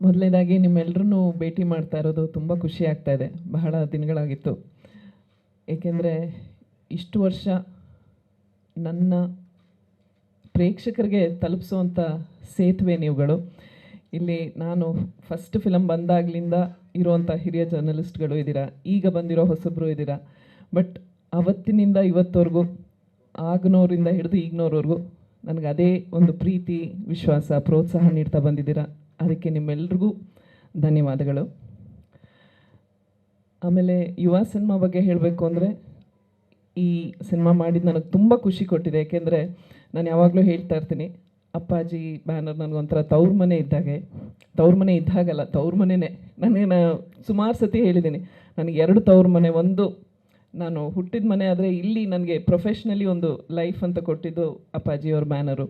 ಮೊದಲನೇದಾಗಿ ನಿಮ್ಮೆಲ್ಲರೂ ಭೇಟಿ ಮಾಡ್ತಾ ಇರೋದು ತುಂಬ ಖುಷಿ ಆಗ್ತಾ ಇದೆ. ಬಹಳ ದಿನಗಳಾಗಿತ್ತು. ಏಕೆಂದರೆ ಇಷ್ಟು ವರ್ಷ ನನ್ನ ಪ್ರೇಕ್ಷಕರಿಗೆ ತಲುಪಿಸುವಂಥ ಸೇತುವೆ ನೀವುಗಳು. ಇಲ್ಲಿ ನಾನು ಫಸ್ಟ್ ಫಿಲಮ್ ಬಂದಾಗಲಿಂದ ಇರುವಂಥ ಹಿರಿಯ ಜರ್ನಲಿಸ್ಟ್ಗಳು ಇದ್ದೀರಾ, ಈಗ ಬಂದಿರೋ ಹೊಸಬ್ರು ಇದ್ದೀರಾ ಬಟ್ ಅವತ್ತಿನಿಂದ ಇವತ್ತವರೆಗೂ ಆಗನೋರಿಂದ ಹಿಡಿದು ಈಗಿನವ್ರವರೆಗೂ ನನಗೆ ಅದೇ ಒಂದು ಪ್ರೀತಿ, ವಿಶ್ವಾಸ, ಪ್ರೋತ್ಸಾಹ ನೀಡ್ತಾ ಬಂದಿದ್ದೀರಾ. ಅದಕ್ಕೆ ನಿಮ್ಮೆಲ್ರಿಗೂ ಧನ್ಯವಾದಗಳು. ಆಮೇಲೆ ಯುವ ಸಿನಿಮಾ ಬಗ್ಗೆ ಹೇಳಬೇಕು ಅಂದರೆ ಈ ಸಿನಿಮಾ ಮಾಡಿದ್ದು ನನಗೆ ತುಂಬ ಖುಷಿ ಕೊಟ್ಟಿದೆ. ಏಕೆಂದರೆ ನಾನು ಯಾವಾಗಲೂ ಹೇಳ್ತಾ ಇರ್ತೀನಿ, ಅಪ್ಪಾಜಿ ಬ್ಯಾನರ್ ನನಗೊಂಥರ ತವ್ರ ಮನೆ ಇದ್ದಾಗೆ. ತವ್ರ ಮನೆ ಇದ್ದಾಗಲ್ಲ ತವ್ರ ಮನೆಯೇ ನನಗೆ ನಾನು ಸುಮಾರು ಸತಿ ಹೇಳಿದ್ದೀನಿ ನನಗೆ ಎರಡು ತವ್ರ ಮನೆ ಒಂದು ನಾನು ಹುಟ್ಟಿದ ಮನೆ ಆದರೆ ಇಲ್ಲಿ ನನಗೆ ಪ್ರೊಫೆಷ್ನಲಿ ಒಂದು ಲೈಫ್ ಅಂತ ಕೊಟ್ಟಿದ್ದು ಅಪ್ಪಾಜಿಯವ್ರ ಬ್ಯಾನರು.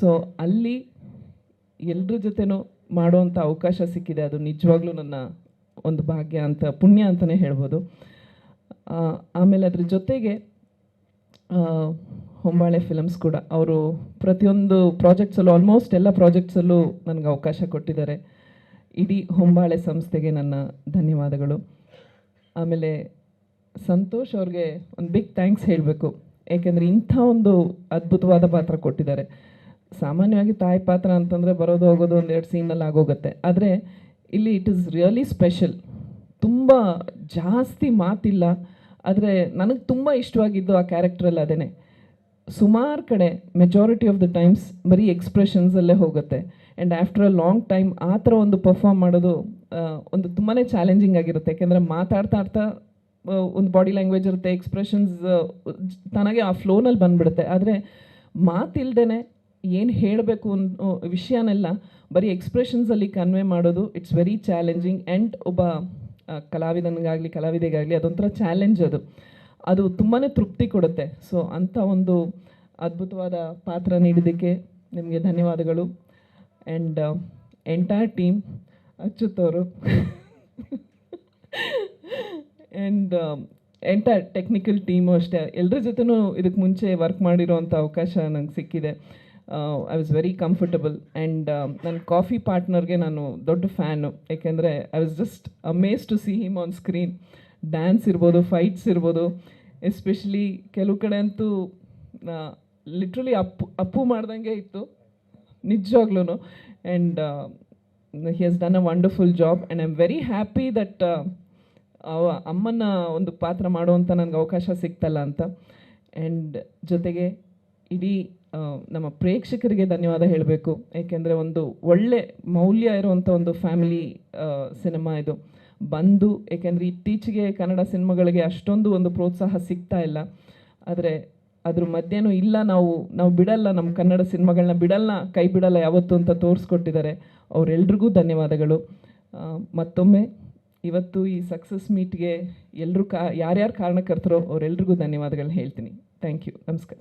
ಸೊ ಅಲ್ಲಿ ಎಲ್ಲರ ಜೊತೆನೂ ಮಾಡುವಂಥ ಅವಕಾಶ ಸಿಕ್ಕಿದೆ. ಅದು ನಿಜವಾಗ್ಲೂ ನನ್ನ ಒಂದು ಭಾಗ್ಯ ಅಂತ, ಪುಣ್ಯ ಅಂತಲೇ ಹೇಳ್ಬೋದು. ಆಮೇಲೆ ಅದ್ರ ಜೊತೆಗೆ ಹೊಂಬಾಳೆ ಫಿಲಮ್ಸ್ ಕೂಡ. ಅವರು ಪ್ರತಿಯೊಂದು ಪ್ರಾಜೆಕ್ಟ್ಸಲ್ಲೂ ಆಲ್ಮೋಸ್ಟ್ ಎಲ್ಲ ಪ್ರಾಜೆಕ್ಟ್ಸಲ್ಲೂ ನನಗೆ ಅವಕಾಶ ಕೊಟ್ಟಿದ್ದಾರೆ. ಇಡೀ ಹೊಂಬಾಳೆ ಸಂಸ್ಥೆಗೆ ನನ್ನ ಧನ್ಯವಾದಗಳು. ಆಮೇಲೆ ಸಂತೋಷ್ ಅವ್ರಿಗೆ ಒಂದು ಬಿಗ್ ಥ್ಯಾಂಕ್ಸ್ ಹೇಳಬೇಕು. ಏಕೆಂದರೆ ಇಂಥ ಒಂದು ಅದ್ಭುತವಾದ ಪಾತ್ರ ಕೊಟ್ಟಿದ್ದಾರೆ. ಸಾಮಾನ್ಯವಾಗಿ ತಾಯಿ ಪಾತ್ರ ಅಂತಂದರೆ ಬರೋದು ಹೋಗೋದು ಒಂದೆರಡು ಸೀನಲ್ಲಿ ಆಗೋಗುತ್ತೆ. ಆದರೆ ಇಲ್ಲಿ ಇಟ್ ಇಸ್ ರಿಯಲಿ ಸ್ಪೆಷಲ್ ತುಂಬ ಜಾಸ್ತಿ ಮಾತಿಲ್ಲ. ಆದರೆ ನನಗೆ ತುಂಬ ಇಷ್ಟವಾಗಿದ್ದು ಆ ಕ್ಯಾರೆಕ್ಟ್ರಲ್ಲಿ ಅದೇ ಸುಮಾರು ಕಡೆ ಮೆಜಾರಿಟಿ ಆಫ್ ದ ಟೈಮ್ಸ್ ಬರೀ ಎಕ್ಸ್ಪ್ರೆಷನ್ಸಲ್ಲೇ ಹೋಗುತ್ತೆ. And after a long time ಆ ಥರ ಒಂದು ಪರ್ಫಾರ್ಮ್ ಮಾಡೋದು ಒಂದು ತುಂಬಾ ಚಾಲೆಂಜಿಂಗ್ ಆಗಿರುತ್ತೆ. ಯಾಕೆಂದರೆ ಮಾತಾಡ್ತಾ ಆಡ್ತಾ ಒಂದು ಬಾಡಿ ಲ್ಯಾಂಗ್ವೇಜ್ ಇರುತ್ತೆ ಎಕ್ಸ್ಪ್ರೆಷನ್ಸ್ ತನಗೆ ಆ ಫ್ಲೋನಲ್ಲಿ ಬಂದುಬಿಡುತ್ತೆ. ಆದರೆ ಮಾತಿಲ್ದೇ ಏನು ಹೇಳಬೇಕು ಅನ್ನೋ ವಿಷಯನೆಲ್ಲ ಬರೀ ಎಕ್ಸ್ಪ್ರೆಷನ್ಸಲ್ಲಿ ಕನ್ವೆ ಮಾಡೋದು ಇಟ್ಸ್ ವೆರಿ ಚಾಲೆಂಜಿಂಗ್ ಆ್ಯಂಡ್ ಒಬ್ಬ ಕಲಾವಿದನಿಗಾಗಲಿ, ಕಲಾವಿದೆಗಾಗಲಿ ಅದೊಂಥರ ಚಾಲೆಂಜ್ ಅದು. ಅದು ತುಂಬಾ ತೃಪ್ತಿ ಕೊಡುತ್ತೆ. ಸೊ ಅಂಥ ಒಂದು ಅದ್ಭುತವಾದ ಪಾತ್ರ ನೀಡಿದ್ದಕ್ಕೆ ನಿಮಗೆ ಧನ್ಯವಾದಗಳು. ಆ್ಯಂಡ್ ಎಂಟೈರ್ ಟೀಮ್ ಅಚ್ಯುತ್ ಅವರು ಆ್ಯಂಡ್ ಎಂಟೈರ್ ಟೆಕ್ನಿಕಲ್ ಟೀಮು ಅಷ್ಟೇ. ಎಲ್ಲರ ಜೊತೆನೂ ಇದಕ್ಕೆ ಮುಂಚೆ ವರ್ಕ್ ಮಾಡಿರೋವಂಥ ಅವಕಾಶ ನಂಗೆ ಸಿಕ್ಕಿದೆ. I was very comfortable and ನನ್ನ ಕಾಫಿ ಪಾರ್ಟ್ನರ್ಗೆ ನಾನು ದೊಡ್ಡ ಫ್ಯಾನು ಯಾಕೆಂದರೆ I was just amaze to see him on screen dance ಇರ್ಬೋದು ಫೈಟ್ಸ್ ಇರ್ಬೋದು. ಎಸ್ಪೆಷಲಿ ಕೆಲವು ಕಡೆ ಅಂತೂ ಲಿಟ್ರಲಿ ಅಪ್ಪು ಅಪ್ಪು ಮಾಡ್ದಂಗೆ ಇತ್ತು. ನಿಜವಾಗ್ಲೂ and he has done a wonderful job and I am very happy that ಅವ ಅಮ್ಮನ ಒಂದು ಪಾತ್ರ ಮಾಡುವಂಥ ನನಗೆ ಅವಕಾಶ ಸಿಗ್ತಲ್ಲ ಅಂತ. ಆ್ಯಂಡ್ ಜೊತೆಗೆ ಇಡೀ ನಮ್ಮ ಪ್ರೇಕ್ಷಕರಿಗೆ ಧನ್ಯವಾದ ಹೇಳಬೇಕು. ಏಕೆಂದರೆ ಒಂದು ಒಳ್ಳೆ ಮೌಲ್ಯ ಇರುವಂಥ ಒಂದು ಫ್ಯಾಮಿಲಿ ಸಿನಿಮಾ ಇದು. ಬಂದು, ಏಕೆಂದರೆ ಇತ್ತೀಚೆಗೆ ಕನ್ನಡ ಸಿನಿಮಾಗಳಿಗೆ ಅಷ್ಟೊಂದು ಒಂದು ಪ್ರೋತ್ಸಾಹ ಸಿಗ್ತಾ ಇಲ್ಲ. ಆದರೆ ಅದ್ರ ಮಧ್ಯೆನೂ ಇಲ್ಲ, ನಾವು ನಾವು ಬಿಡಲ್ಲ, ನಮ್ಮ ಕನ್ನಡ ಸಿನಿಮಾಗಳನ್ನ ಬಿಡಲ್ಲ, ಕೈ ಬಿಡಲ್ಲ ಯಾವತ್ತು ಅಂತ ತೋರಿಸ್ಕೊಟ್ಟಿದ್ದಾರೆ. ಅವರೆಲ್ರಿಗೂ ಧನ್ಯವಾದಗಳು. ಮತ್ತೊಮ್ಮೆ, ಇವತ್ತು ಈ ಸಕ್ಸಸ್ ಮೀಟ್ಗೆ ಎಲ್ಲರೂ ಕಾ, ಯಾರ್ಯಾರು ಕಾರಣಕರ್ತರೋ ಅವರೆಲ್ರಿಗೂ ಧನ್ಯವಾದಗಳನ್ನ ಹೇಳ್ತೀನಿ. Thank you. ನಮಸ್ಕಾರ.